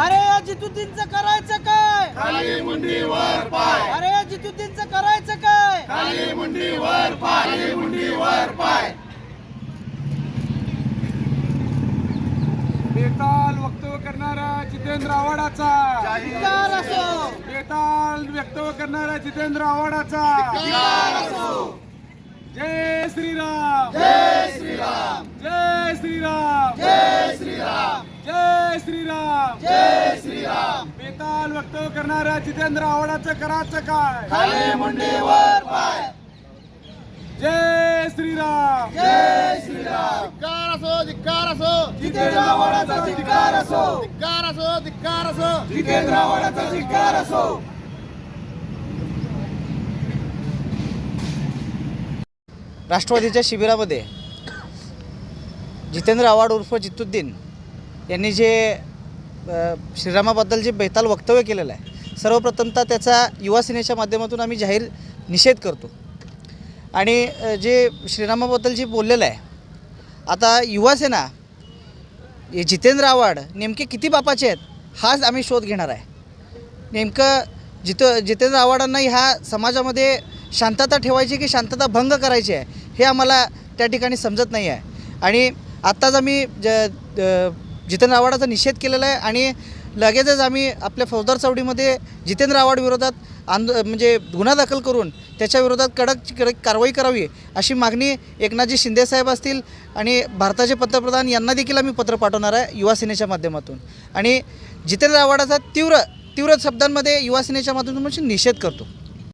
अरे या करायचं काय? खाली मुंडी वर पाय. अरे या करायचं काय? खाली मुंडी वर पाय खाली मुंडी वर पाय बेताल वक्तव्य करणारा जितेंद्र आव्हाडाचा. बेताल वक्तव्य करणारा जितेंद्र आव्हाडाचा. जय श्रीराम. जय श्रीराम. जय श्रीराम. जय श्रीराम. जय श्रीराम. जय श्रीराम. बेताल वक्तव्य करणाऱ्या जितेंद्र आव्हाडाचं करायचं काय? खाली मुंडी वर पाय. जय श्रीराम. जय श्रीराम. असो धिक्कार असो. जितेंद्र आव्हाडाचा धिक्कार असो. धिक्कार असो धिक्कार असो. जितेंद्र आव्हाडाचा धिक्कार असो. राष्ट्रवादीच्या शिबिरामध्ये जितेंद्र आव्हाड उर्फ जितुद्दीन यांनी जे श्रीरामाबद्दल जे बेताल वक्तव्य केलेलं आहे सर्वप्रथमतः त्याचा युवा सेनेच्या माध्यमातून आम्ही जाहीर निषेध करतो. आणि जे श्रीरामाबद्दल जे बोललेलं आहे आता युवासेना हे जितेंद्र आव्हाड नेमके किती बापाचे आहेत हाच आम्ही शोध घेणार आहे. नेमकं जित जितेंद्र आव्हाडांना ह्या समाजामध्ये शांतता ठेवायची की शांतता भंग करायची आहे हे आम्हाला त्या ठिकाणी समजत नाही आहे आणि आत्ताच आम्ही ज जितेंद्र आव्हाडाचा निषेध केलेला आहे आणि लगेचच आम्ही आपल्या फौजदार चौडीमध्ये जितेंद्र आव्हाड विरोधात आंद म्हणजे गुन्हा दाखल करून त्याच्या विरोधात कडक कडक कारवाई करावी अशी मागणी एकनाथजी शिंदेसाहेब असतील आणि भारताचे पंतप्रधान यांना देखील आम्ही पत्र पाठवणार आहे युवा सेनेच्या माध्यमातून. आणि जितेंद्र आव्हाडाचा तीव्र तीव्र शब्दांमध्ये युवा सेनेच्या माध्यमातून म्हणजे निषेध करतो.